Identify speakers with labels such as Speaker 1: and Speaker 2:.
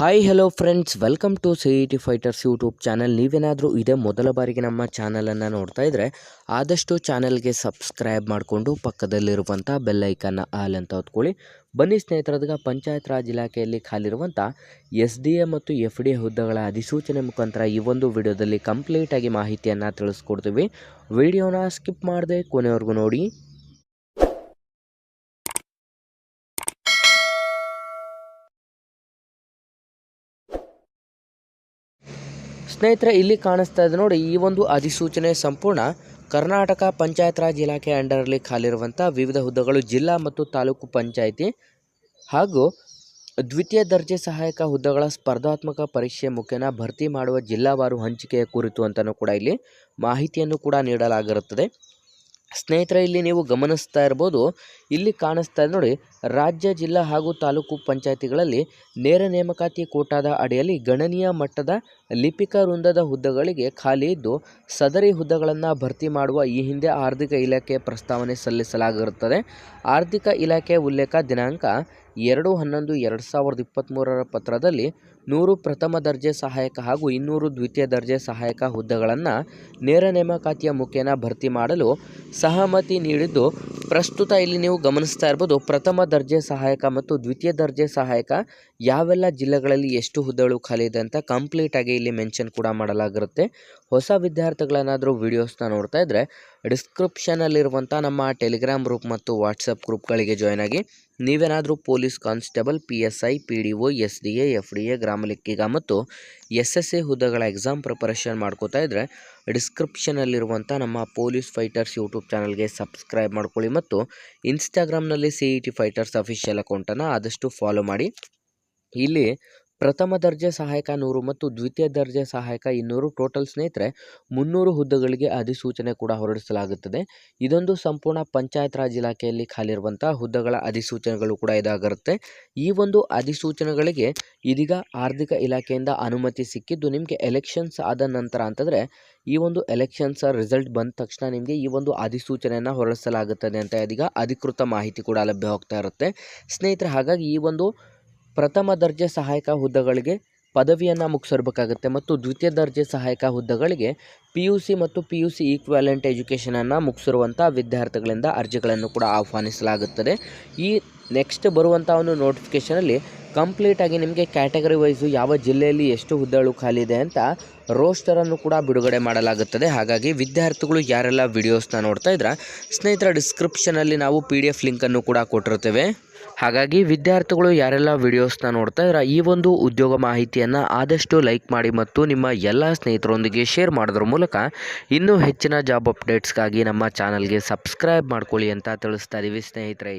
Speaker 1: Hi hello friends welcome to C E T fighters YouTube channel ನೀವೇನಾದರೂ ಇದೇ ಮೊದಲ ಬಾರಿಗೆ ನಮ್ಮ ಚಾನಲನ್ನು ನೋಡ್ತಾ ಇದ್ದರೆ ಆದಷ್ಟು ಚಾನಲ್ಗೆ ಸಬ್ಸ್ಕ್ರೈಬ್ ಮಾಡಿಕೊಂಡು ಪಕ್ಕದಲ್ಲಿರುವಂಥ ಬೆಲ್ಲೈಕನ್ನ ಆಲ್ ಅಂತ ಹೊತ್ಕೊಳ್ಳಿ. ಬನ್ನಿ ಸ್ನೇಹಿತರದಾಗ, ಪಂಚಾಯತ್ ರಾಜ್ ಇಲಾಖೆಯಲ್ಲಿ ಖಾಲಿರುವಂಥ ಎಸ್ ಡಿ ಎ ಮತ್ತು ಎಫ್ ಡಿ ಎ ಹುದ್ದೆಗಳ ಅಧಿಸೂಚನೆ ಮುಖಾಂತರ ಈ ಒಂದು ವಿಡಿಯೋದಲ್ಲಿ ಕಂಪ್ಲೀಟಾಗಿ ಮಾಹಿತಿಯನ್ನು ತಿಳಿಸ್ಕೊಡ್ತೀವಿ. ವಿಡಿಯೋನ ಸ್ಕಿಪ್ ಮಾಡದೆ ಕೊನೆವರೆಗೂ ನೋಡಿ. ಸ್ನೇಹಿತರೆ, ಇಲ್ಲಿ ಕಾಣಿಸ್ತಾ ಇದೆ ನೋಡಿ, ಈ ಒಂದು ಅಧಿಸೂಚನೆ ಸಂಪೂರ್ಣ ಕರ್ನಾಟಕ ಪಂಚಾಯತ್ ರಾಜ್ ಇಲಾಖೆ ಅಂಡರಲ್ಲಿ ಖಾಲಿರುವಂಥ ವಿವಿಧ ಹುದ್ದೆಗಳು ಜಿಲ್ಲಾ ಮತ್ತು ತಾಲೂಕು ಪಂಚಾಯಿತಿ ಹಾಗೂ ದ್ವಿತೀಯ ದರ್ಜೆ ಸಹಾಯಕ ಹುದ್ದೆಗಳ ಸ್ಪರ್ಧಾತ್ಮಕ ಪರೀಕ್ಷೆ ಮುಖೇನ ಭರ್ತಿ ಮಾಡುವ ಜಿಲ್ಲಾವಾರು ಹಂಚಿಕೆಯ ಕುರಿತು ಅಂತಲೂ ಕೂಡ ಇಲ್ಲಿ ಮಾಹಿತಿಯನ್ನು ಕೂಡ ನೀಡಲಾಗಿರುತ್ತದೆ. ಸ್ನೇಹಿತರೆ, ಇಲ್ಲಿ ನೀವು ಗಮನಿಸ್ತಾ ಇರ್ಬೋದು. ಇಲ್ಲಿ ಕಾಣಿಸ್ತಾ ಇದೆ ನೋಡಿ, ರಾಜ್ಯ, ಜಿಲ್ಲಾ ಹಾಗೂ ತಾಲೂಕು ಪಂಚಾಯತಿಗಳಲ್ಲಿ ನೇರ ನೇಮಕಾತಿ ಕೋಟಾದ ಅಡಿಯಲ್ಲಿ ಗಣನೀಯ ಮಟ್ಟದ ಲಿಪಿಕ ವೃಂದದ ಹುದ್ದೆಗಳಿಗೆ ಖಾಲಿ ಇದ್ದು, ಸದರಿ ಹುದ್ದೆಗಳನ್ನು ಭರ್ತಿ ಮಾಡುವ ಈ ಹಿಂದೆ ಆರ್ಥಿಕ ಇಲಾಖೆ ಪ್ರಸ್ತಾವನೆ ಸಲ್ಲಿಸಲಾಗಿರುತ್ತದೆ. ಆರ್ಥಿಕ ಇಲಾಖೆ ಉಲ್ಲೇಖ ದಿನಾಂಕ ಎರಡು ಹನ್ನೊಂದು, ಎರಡು ಸಾವಿರದ ಇಪ್ಪತ್ತ್ಮೂರರ ಪತ್ರದಲ್ಲಿ ನೂರು ಪ್ರಥಮ ದರ್ಜೆ ಸಹಾಯಕ ಹಾಗೂ ಇನ್ನೂರು ದ್ವಿತೀಯ ದರ್ಜೆ ಸಹಾಯಕ ಹುದ್ದೆಗಳನ್ನು ನೇರ ನೇಮಕಾತಿಯ ಮುಖೇನ ಭರ್ತಿ ಮಾಡಲು ಸಹಮತಿ ನೀಡಿದ್ದು, ಪ್ರಸ್ತುತ ಇಲ್ಲಿ ನೀವು ಗಮನಿಸ್ತಾ ಇರ್ಬೋದು ಪ್ರಥಮ ದರ್ಜೆ ಸಹಾಯಕ ಮತ್ತು ದ್ವಿತೀಯ ದರ್ಜೆ ಸಹಾಯಕ ಯಾವೆಲ್ಲ ಜಿಲ್ಲೆಗಳಲ್ಲಿ ಎಷ್ಟು ಹುದ್ದೆಗಳು ಖಾಲಿ ಇದೆ ಅಂತ ಕಂಪ್ಲೀಟಾಗಿ ಇಲ್ಲಿ ಮೆನ್ಷನ್ ಕೂಡ ಮಾಡಲಾಗಿರುತ್ತೆ. ಹೊಸ ವಿದ್ಯಾರ್ಥಿಗಳೇನಾದರೂ ವೀಡಿಯೋಸ್ನ ನೋಡ್ತಾ ಇದ್ದರೆ ಡಿಸ್ಕ್ರಿಪ್ಷನಲ್ಲಿರುವಂಥ ನಮ್ಮ ಟೆಲಿಗ್ರಾಮ್ ಗ್ರೂಪ್ ಮತ್ತು ವಾಟ್ಸಪ್ ಗ್ರೂಪ್ಗಳಿಗೆ ಜಾಯ್ನ್ ಆಗಿ ನೀವೇನಾದರೂ police constable P S I P D O S D A F D A ಗ್ರಾಮ ಲೆಕ್ಕಿಗ ಮತ್ತು ಎಸ್ ಎಸ್ ಎ ಹುದ್ದೆಗಳ ಎಕ್ಸಾಮ್ ಪ್ರಿಪರೇಷನ್ ಮಾಡ್ಕೋತಾ ಇದ್ದರೆ ಡಿಸ್ಕ್ರಿಪ್ಷನಲ್ಲಿರುವಂಥ ನಮ್ಮ ಪೊಲೀಸ್ ಫೈಟರ್ಸ್ ಯೂಟ್ಯೂಬ್ ಚಾನಲ್ಗೆ ಸಬ್ಸ್ಕ್ರೈಬ್ ಮಾಡ್ಕೊಳ್ಳಿ ಮತ್ತು ಇನ್ಸ್ಟಾಗ್ರಾಮ್ನಲ್ಲಿ C E T fighters official ಅಕೌಂಟನ್ನು ಆದಷ್ಟು ಫಾಲೋ ಮಾಡಿ. ಇಲ್ಲಿ ಪ್ರಥಮ ದರ್ಜೆ ಸಹಾಯಕ ನೂರು ಮತ್ತು ದ್ವಿತೀಯ ದರ್ಜೆ ಸಹಾಯಕ ಇನ್ನೂರು ಟೋಟಲ್ ಸ್ನೇಹಿತರೆ, ಮುನ್ನೂರು ಹುದ್ದೆಗಳಿಗೆ ಅಧಿಸೂಚನೆ ಕೂಡ ಹೊರಡಿಸಲಾಗುತ್ತದೆ. ಇದೊಂದು ಸಂಪೂರ್ಣ ಪಂಚಾಯತ್ ರಾಜ್ ಇಲಾಖೆಯಲ್ಲಿ ಖಾಲಿರುವಂಥ ಹುದ್ದೆಗಳ ಅಧಿಸೂಚನೆಗಳು ಕೂಡ ಇದಾಗಿರುತ್ತೆ. ಈ ಒಂದು ಅಧಿಸೂಚನೆಗಳಿಗೆ ಇದೀಗ ಆರ್ಥಿಕ ಇಲಾಖೆಯಿಂದ ಅನುಮತಿ ಸಿಕ್ಕಿದ್ದು ನಿಮಗೆ ಎಲೆಕ್ಷನ್ಸ್ ಆದ ನಂತರ ಅಂತಂದರೆ, ಈ ಒಂದು ಎಲೆಕ್ಷನ್ಸ್ ರಿಸಲ್ಟ್ ಬಂದ ತಕ್ಷಣ ನಿಮಗೆ ಈ ಒಂದು ಅಧಿಸೂಚನೆಯನ್ನು ಹೊರಡಿಸಲಾಗುತ್ತದೆ ಅಂತ ಇದೀಗ ಅಧಿಕೃತ ಮಾಹಿತಿ ಕೂಡ ಲಭ್ಯವಾಗ್ತಾ ಇರುತ್ತೆ. ಸ್ನೇಹಿತರೆ, ಹಾಗಾಗಿ ಈ ಒಂದು ಪ್ರಥಮ ದರ್ಜೆ ಸಹಾಯಕ ಹುದ್ದೆಗಳಿಗೆ ಪದವಿಯನ್ನು ಮುಗಿಸಿರ್ಬೇಕಾಗತ್ತೆ ಮತ್ತು ದ್ವಿತೀಯ ದರ್ಜೆ ಸಹಾಯಕ ಹುದ್ದೆಗಳಿಗೆ ಪಿ ಯು ಸಿ ಮತ್ತು ಪಿ ಯು ಸಿ ಈಕ್ವಾಲೆಂಟ್ ಎಜುಕೇಷನನ್ನು ಮುಗಿಸಿರುವಂಥ ವಿದ್ಯಾರ್ಥಿಗಳಿಂದ ಅರ್ಜಿಗಳನ್ನು ಕೂಡ ಆಹ್ವಾನಿಸಲಾಗುತ್ತದೆ. ಈ ನೆಕ್ಸ್ಟ್ ಬರುವಂಥ ಒಂದು ನೋಟಿಫಿಕೇಷನಲ್ಲಿ ಕಂಪ್ಲೀಟಾಗಿ ನಿಮಗೆ ಕ್ಯಾಟಗರಿ ವೈಸು ಯಾವ ಜಿಲ್ಲೆಯಲ್ಲಿ ಎಷ್ಟು ಹುದ್ದೆಗಳು ಖಾಲಿ ಇದೆ ಅಂತ ರೋಸ್ಟರನ್ನು ಕೂಡ ಬಿಡುಗಡೆ ಮಾಡಲಾಗುತ್ತದೆ. ಹಾಗಾಗಿ ವಿದ್ಯಾರ್ಥಿಗಳು ಯಾರೆಲ್ಲ ವಿಡಿಯೋಸ್ನ ನೋಡ್ತಾ ಇದ್ರೆ, ಸ್ನೇಹಿತರ ಡಿಸ್ಕ್ರಿಪ್ಷನಲ್ಲಿ ನಾವು ಪಿ ಡಿ ಎಫ್ ಲಿಂಕನ್ನು ಕೂಡ ಕೊಟ್ಟಿರ್ತೇವೆ ಹಾಗಾಗಿ ವಿದ್ಯಾರ್ಥಿಗಳು ಯಾರೆಲ್ಲ ವಿಡಿಯೋಸ್ನ ನೋಡ್ತಾ ಇದ್ರೆ, ಈ ಒಂದು ಉದ್ಯೋಗ ಮಾಹಿತಿಯನ್ನು ಆದಷ್ಟು ಲೈಕ್ ಮಾಡಿ ಮತ್ತು ನಿಮ್ಮ ಎಲ್ಲ ಸ್ನೇಹಿತರೊಂದಿಗೆ ಶೇರ್ ಮಾಡೋದ್ರ ಮೂಲಕ ಇನ್ನೂ ಹೆಚ್ಚಿನ ಜಾಬ್ ಅಪ್ಡೇಟ್ಸ್ಗಾಗಿ ನಮ್ಮ ಚಾನಲ್ಗೆ ಸಬ್ಸ್ಕ್ರೈಬ್ ಮಾಡ್ಕೊಳ್ಳಿ ಅಂತ ತಿಳಿಸ್ತಾ ಇದ್ದೀವಿ ಸ್ನೇಹಿತರೆ.